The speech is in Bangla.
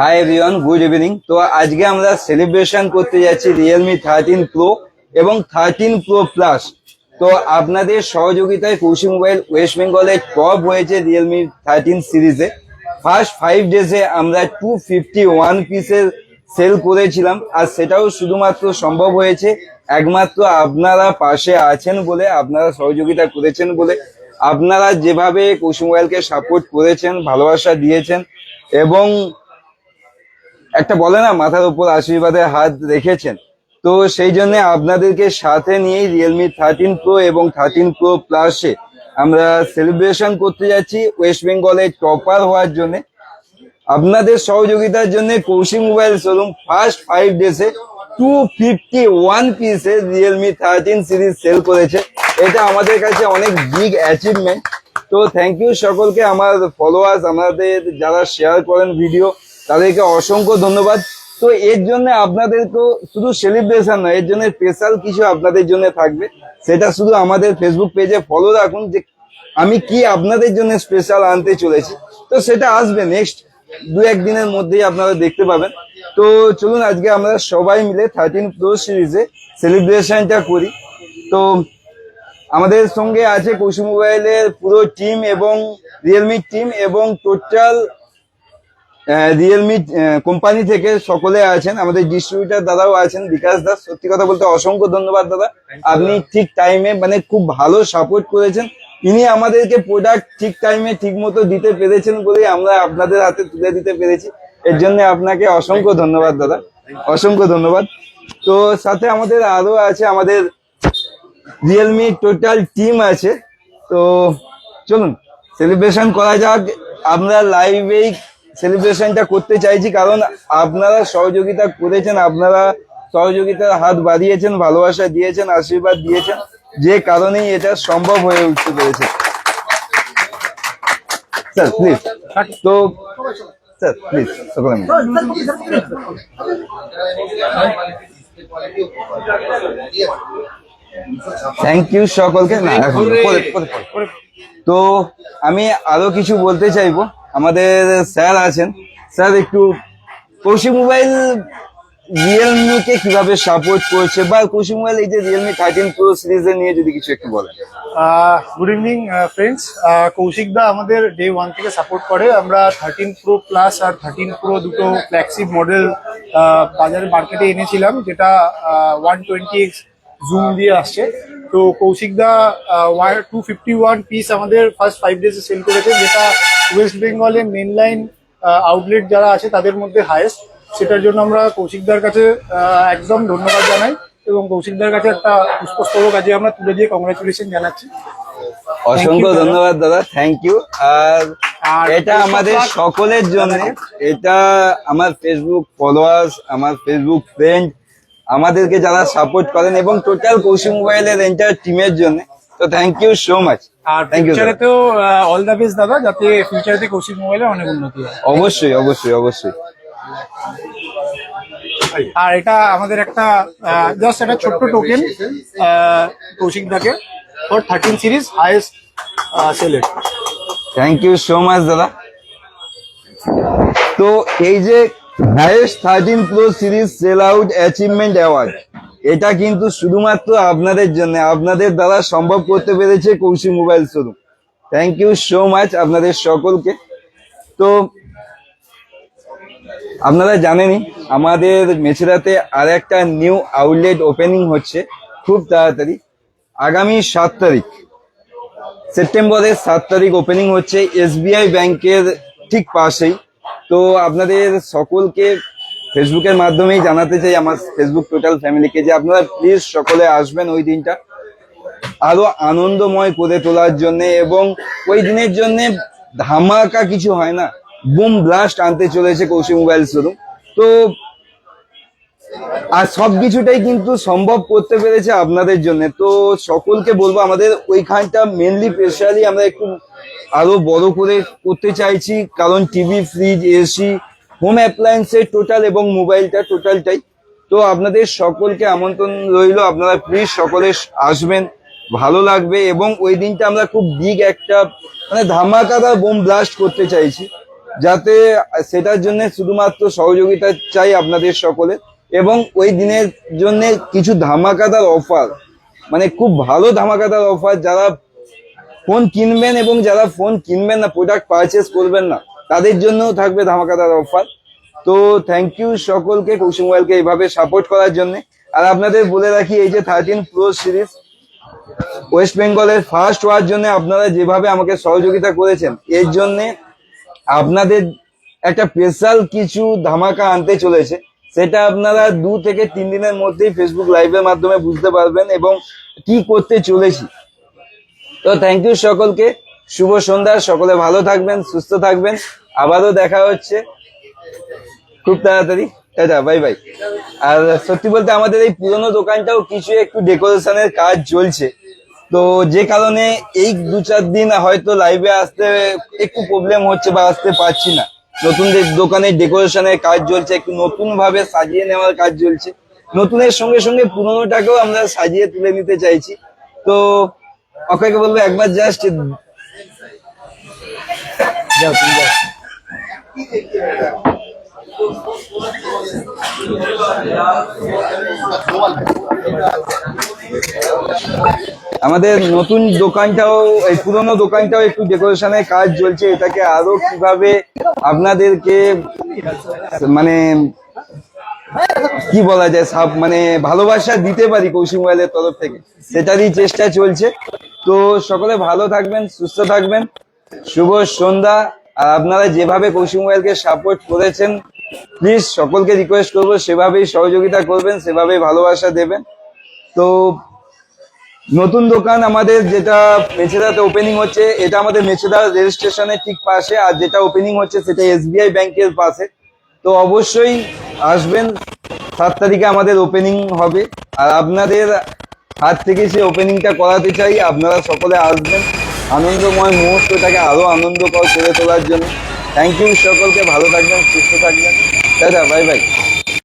হাই এভরিওয়ান গুড ইভিনিং তো আজকে আমরা সেলিব্রেশন করতে যাচ্ছি রিয়েলমি থার্টিন প্রো এবং থার্টিন প্রো প্লাস তো আপনাদের সহযোগিতায় কৌশি মোবাইল ওয়েস্ট বেঙ্গলে টপ হয়েছে রিয়েলমি থার্টিন সিরিজে ফার্স্ট ফাইভ ডেজে আমরা টু ফিফটি ওয়ান পিসের সেল করেছিলাম, আর সেটাও শুধুমাত্র সম্ভব হয়েছে একমাত্র আপনারা পাশে আছেন বলে, আপনারা সহযোগিতা করেছেন বলে। আপনারা যেভাবে কৌশি মোবাইলকে সাপোর্ট করেছেন, ভালোবাসা দিয়েছেন এবং একটা বলে না, মাথার উপর আশীর্বাদের হাত রেখেছেন। তো সেই জন্য আপনাদেরকে সাথে নিয়েই রিয়েলমি থার্টিন প্রো এবং থার্টিন প্রো প্লাসে আমরা সেলিব্রেশন করতে যাচ্ছি ওয়েস্ট বেঙ্গলে টপার হওয়ার জন্য। আপনাদের সহযোগিতার জন্য Kaushik mobile showroom first five ডেসে two fifty one পিসে রিয়েলমি থার্টিন সিরিজ সেল করেছে। এটা আমাদের কাছে অনেক বিগ অ্যাচিভমেন্ট তো থ্যাংক ইউ সকলকে, আমার ফলোয়ার্স আমাদের যারা শেয়ার করেন ভিডিও তাদেরকে অসংখ্য ধন্যবাদ। তো এর জন্য আপনাদেরকেও শুধু সেলিব্রেশন নয়, এর জন্য স্পেশাল কিছু আপনাদের জন্য থাকবে। সেটা শুধু আমাদের ফেসবুক পেজে ফলো রাখুন যে আমি কি আপনাদের জন্য স্পেশাল আনতে চলেছি। তো সেটা আসবে নেক্সট দু একদিনের মধ্যেই আপনারা দেখতে পাবেন। তো চলুন আজকে আমরা সবাই মিলে থার্টিন প্রো সিরিজে সেলিব্রেশনটা করি। তো আমাদের সঙ্গে আছে কৌশি মোবাইলের পুরো টিম এবং রিয়েলমি টিম এবং টোটাল রিয়েলমি কোম্পানি থেকে সকলে আছেন। আমাদের ডিস্ট্রিবিউটার দাদাও আছেন বিকাশ দাস। সত্যি কথা বলতে অসংখ্য ধন্যবাদ দাদা। আপনি ঠিক টাইমে মানে খুব ভালো সাপোর্ট করেছেন। ইনি আমাদেরকে প্রোডাক্ট ঠিক টাইমে ঠিক মতো দিতে পেরেছেন বলে আমরা আপনাদের হাতে তুলে দিতে পেরেছি। এর জন্য আপনাকে অসংখ্য ধন্যবাদ দাদা। অসংখ্য ধন্যবাদ। তো সাথে আমাদের আরও আছে আমাদের রিয়েলমি টোটাল টিম আছে। তো চলুন সেলিব্রেশন করা যাক। আমরা লাইভেই সেলিব্রেশনটা করতে চাইছি কারণ আপনারা সহযোগিতা করেছেন, আপনারা সহযোগিতার হাত বাড়িয়েছেন, ভালোবাসা দিয়েছেন, আশীর্বাদ দিয়েছেন। যে কারণেই এটা সম্ভব হয়ে উঠতে পেরেছে। স্যার প্লিজ তো, স্যার প্লিজ সকলে মিলে। থ্যাংক ইউ সকলকে। না এখন পরে পরে পরে। তো আমি আরও কিছু বলতে চাইব। আমাদের স্যার আছেন। স্যার একটু কৌশিক মোবাইল রিয়েলমি কে কীভাবে সাপোর্ট করছে বা কৌশিক মোবাইল এই যে রিয়েলমি থার্টিন প্রো সিরিজে নিয়ে যদি কিছু একটু বলেন। গুড ইভিনিং ফ্রেন্ডস কৌশিক দা আমাদের ডে ওয়ান থেকে সাপোর্ট করে। আমরা থার্টিন প্রো প্লাস আর থার্টিন প্রো দুটো ফ্ল্যাগশিপ মডেল বাজারে মার্কেটে এনেছিলাম যেটা ওয়ান টোয়েন্টি জুম দিয়ে আসছে। তো কৌশিক দা টু ফিফটি ওয়ান পিস আমাদের ফার্স্ট ফাইভ ডেজে সেল করেছে যেটা ওয়েস্ট বেঙ্গলে মেন লাইন আউটলেট যারা আছে তাদের মধ্যে হায়েস্ট সেটার জন্য আমরা কৌশিকদার কাছে একদম ধন্যবাদ জানাই এবং কৌশিকদার কাছে একটা পুষ্পস্তবক আজকে আমরা তুলে দিয়ে কংগ্রাচুলেশন জানাচ্ছি। অসংখ্য ধন্যবাদ দাদা থ্যাংক ইউ আর আর এটা আমাদের সকলের জন্য এটা আমার ফেসবুক ফলোয়ার্স আমার ফেসবুক ফ্রেন্ড আমাদেরকে যারা সাপোর্ট করেন এবং টোটাল কৌশিক মোবাইলের এন্টার টিমের জন্য তো থ্যাংক ইউ সো মাচ আর থ্যাংক ইউ ফিউচারেতেও অল দ্য বেস্ট দাদা যাতে ফিউচারেতে কৌশিক মোবাইলে অনেক উন্নতি হয়। অবশ্যই অবশ্যই অবশ্যই। আর এটা আমাদের একটা জাস্ট একটা ছোট্ট টোকেন কৌশিক দাকে ফর থার্টিন সিরিজ হাইয়েস্ট সেলের থ্যাংক ইউ সো মাচ দাদা। তো এই যে highest thirteen pro series sale out achievement award এটা কিন্তু শুধুমাত্র আপনাদের জন্য, আপনাদের দ্বারা সম্ভব করতে পেরেছে Kaushik mobile showroom. Thank you so much আপনাদের সকলকে। তো, আপনারা জানেনই, আমাদের মেছেরাতে আর একটা নিউ আউটলেট ওপেনিং হচ্ছে খুব তাড়াতাড়ি। আগামী সাত তারিখ, সেপ্টেম্বরের সাত তারিখ ওপেনিং হচ্ছে এসবিআই ব্যাংকের ঠিক পাশেই। তো আপনাদের সকলকে ফেসবুকের মাধ্যমেই জানাতে চাই, আমার ফেসবুক টোটাল ফ্যামিলিকে, যে আপনারা প্লিজ সকলে আসবেন ওই দিনটা। আরও আনন্দময় করে তোলার জন্য এবং ওই দিনের জন্য ধামাকা কিছু হয় না বুম ব্লাস্ট আনতে চলেছে কৌশি মোবাইল শোরুম তো আর সবকিছুটাই কিন্তু সম্ভব করতে পেরেছে আপনাদের জন্য। তো সকলকে বলব, আমাদের ওইখানটা মেনলি স্পেশালি আমরা একটু আরও বড় করে করতে চাইছি, কারণ টিভি ফ্রিজ এসি হোম অ্যাপ্লায়েন্সের টোটাল এবং মোবাইলটা টোটালটাই তো আপনাদের সকলকে আমন্ত্রণ রইল, আপনারা প্লিজ সকলে আসবেন, ভালো লাগবে এবং ওই দিনটা আমরা খুব বিগ একটা মানে ধামাকাদার বোম ব্লাস্ট করতে চাইছি, যাতে সেটার জন্য শুধুমাত্র সহযোগিতা চাই আপনাদের সকলে এবং ওই দিনের জন্য কিছু ধামাকাদার অফার মানে খুব ভালো ধামাকাদার অফার যারা ফোন কিনবেন এবং যারা ফোন কিনবেন না প্রোডাক্ট পারচেস করবেন না, তাদের জন্যও থাকবে ধামাকাদার অফার। তো থ্যাংক ইউ সকলকে কৌশিক মোবাইলকে এইভাবে সাপোর্ট করার জন্য। আর আপনাদের বলে রাখি, এই যে থার্টিন প্রো সিরিজ ওয়েস্ট বেঙ্গলের ফার্স্ট হওয়ার জন্য আপনারা যেভাবে আমাকে সহযোগিতা করেছেন, এর জন্য আপনাদের একটা স্পেশাল কিছু ধামাকা আনতে চলেছে। সেটা আপনারা দু থেকে তিন দিনের মধ্যেই ফেসবুক লাইভের মাধ্যমে বুঝতে পারবেন এবং কি করতে চলেছি। তো থ্যাংক ইউ সকলকে, শুভ সন্ধ্যা, সকলে ভালো থাকবেন, সুস্থ থাকবেন, আবারও দেখা হচ্ছে। খুব তাড়াতাড়ি, টাটা বাই বাই আর সত্যি বলতে আমাদের এই পুরোনো দোকানটাও কিছু একটু ডেকোরেশনের কাজ চলছে। তো যে কারণে এই দু চার দিন হয়তো লাইভে আসতে একটু প্রবলেম হচ্ছে বা আসতে পারছি না। নতুন যে দোকানের ডেকোরেশনের কাজ চলছে, একটু নতুন ভাবে সাজিয়ে নেওয়ার কাজ চলছে। নতুনের সঙ্গে সঙ্গে পুরোনোটাকেও আমরা সাজিয়ে তুলে নিতে চাইছি। তো অক্ষয়কে বলব, একবার জাস্ট তুমি যাও। আমাদের নতুন দোকানটাও, এই পুরোনো দোকানটাও একটু ডেকোরেশনের কাজ চলছে। এটাকে আরও কীভাবে আপনাদেরকে মানে কি বলা যায়, সাব মানে ভালোবাসা দিতে পারি কৌশিক মোবাইলের তরফ থেকে? সেটারই চেষ্টা চলছে। তো সকলে ভালো থাকবেন, সুস্থ থাকবেন। শুভ সন্ধ্যা। আর আপনারা যেভাবে কৌশিক মোবাইলকে সাপোর্ট করেছেন প্লিজ সকলকে রিকোয়েস্ট করব, সেভাবেই সহযোগিতা করবেন, সেভাবেই ভালোবাসা দেবেন। তো নতুন দোকান আমাদের যেটা মেছেদাতে ওপেনিং হচ্ছে, এটা আমাদের মেছেদা রেল স্টেশনের ঠিক পাশে, আর যেটা ওপেনিং হচ্ছে সেটা এসবিআই ব্যাংকের পাশে। তো অবশ্যই আসবেন, সাত তারিখে আমাদের ওপেনিং হবে। আর আপনাদের হাত থেকে সেই ওপেনিংটা করাতে চাই, আপনারা সকলে আসবেন। আনন্দময় মুহূর্তটাকে আরও আনন্দকর করে তোলার জন্য। থ্যাংক ইউ সকলকে, ভালো থাকবেন, সুস্থ থাকবেন। দাদা বাই বাই